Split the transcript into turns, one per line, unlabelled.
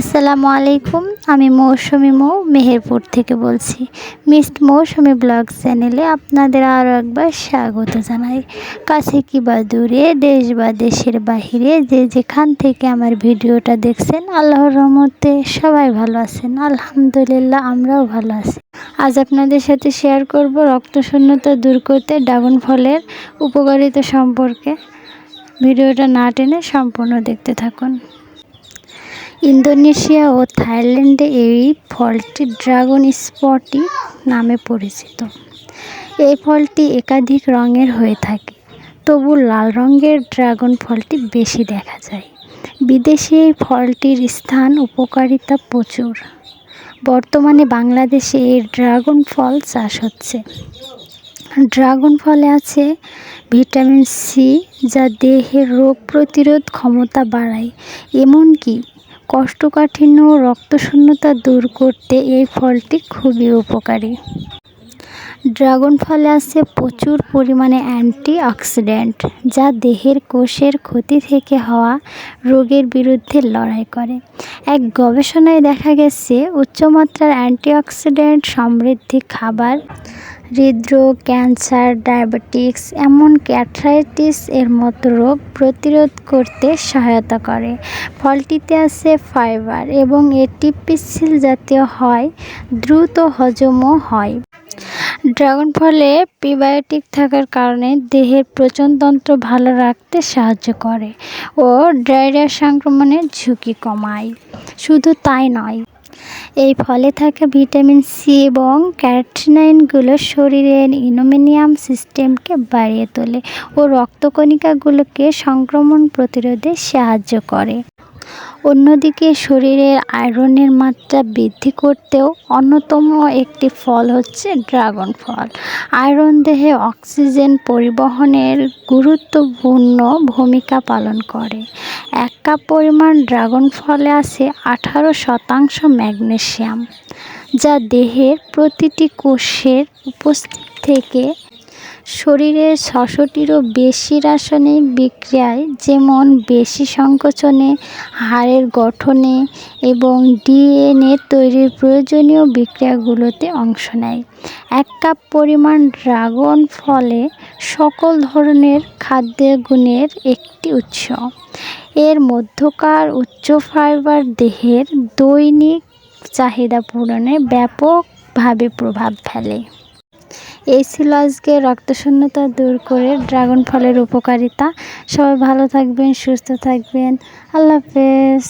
আসসালামু আলাইকুম। আমি মৌসুমি মৌ, মেহেরপুর থেকে বলছি। মিস্ট মৌসুমি ব্লগ চ্যানেলে আপনাদের আরও একবার স্বাগত জানাই। কাছে কি বা দূরে, দেশ বা দেশের বাহিরে, যে যেখান থেকে আমার ভিডিওটা দেখছেন, আল্লাহর রহমতে সবাই ভালো আছেন। আলহামদুলিল্লাহ, আমরাও ভালো আছি। আজ আপনাদের সাথে শেয়ার করব রক্তশূন্যতা দূর করতে ড্রাগন ফলের উপকারিতা সম্পর্কে। ভিডিওটা না টেনে সম্পূর্ণ দেখতে থাকুন। ইন্দোনেশিয়া ও থাইল্যান্ডে এই ফলটি ড্রাগন স্পটি নামে পরিচিত। এই ফলটি একাধিক রঙের হয়ে থাকে, তবু লাল রঙের ড্রাগন ফলটি বেশি দেখা যায়। বিদেশে এই ফলটির স্থান উপকারিতা প্রচুর। বর্তমানে বাংলাদেশে এই ড্রাগন ফল চাষ হচ্ছে। ড্রাগন ফলে আছে ভিটামিন সি, যা দেহের রোগ প্রতিরোধ ক্ষমতা বাড়ায়, এমনকি কোষ্ঠকাঠিন্য ও রক্তশূন্যতা দূর করতে এই ফলটি খুবই উপকারী। ড্রাগন ফলে আছে প্রচুর পরিমাণে অ্যান্টি অক্সিডেন্ট যা দেহের কোষের ক্ষতি থেকে হওয়া রোগের বিরুদ্ধে লড়াই করে। এক গবেষণায় দেখা গেছে, উচ্চমাত্রার অ্যান্টিঅক্সিডেন্ট সমৃদ্ধি খাবার হৃদরোগ, ক্যান্সার, ডায়াবেটিক্স এমন ক্যাথ্রাইটিস এর মতো রোগ প্রতিরোধ করতে সহায়তা করে। ফলটিতে আছে ফাইবার এবং এটি পিচ্ছিল জাতীয় হয়, দ্রুত হজমও হয়। ড্রাগন ফলে প্রিবায়োটিক থাকার কারণে দেহের প্রচনতন্ত্র ভালো রাখতে সাহায্য করে ও ডায়রিয়া সংক্রমণের ঝুঁকি কমায়। শুধু তাই নয় এই ফলে থাকা ভিটামিন সি এবং ক্যারাটিনাইনগুলো শরীরের ইনোমিনিয়াম সিস্টেমকে বাড়িয়ে তোলে ও রক্তকণিকাগুলোকে সংক্রমণ প্রতিরোধে সাহায্য করে। অন্যদিকে শরীরের আয়রনের মাত্রা বৃদ্ধি করতেও অন্যতম একটি ফল হচ্ছে ড্রাগন ফল। আয়রন দেহে অক্সিজেন পরিবহনের গুরুত্বপূর্ণ ভূমিকা পালন করে। এক কাপ পরিমাণ ড্রাগন ফলে আছে আঠারো শতাংশ ম্যাগনেশিয়াম যা দেহের প্রতিটি কোষের উপস্থিত থেকে শরীরের ছশোটিরও বেশি রাসায়নিক বিক্রিয়ায়, যেমন বেশি সংকোচনে, হাড়ের গঠনে এবং ডিএনএ তৈরির প্রয়োজনীয় বিক্রিয়াগুলোতে অংশ নেয়। এক কাপ পরিমাণ ড্রাগন ফলে সকল ধরনের খাদ্যের গুণের একটি উৎস। এর মধ্যকার উচ্চ ফাইবার দেহের দৈনিক চাহিদা পূরণে ব্যাপকভাবে প্রভাব ফেলে। এই ছিল আজকে রক্তশূন্যতা দূর করে ড্রাগন ফলের উপকারিতা। সবাই ভালো থাকবেন, সুস্থ থাকবেন। আল্লাহ হাফেজ।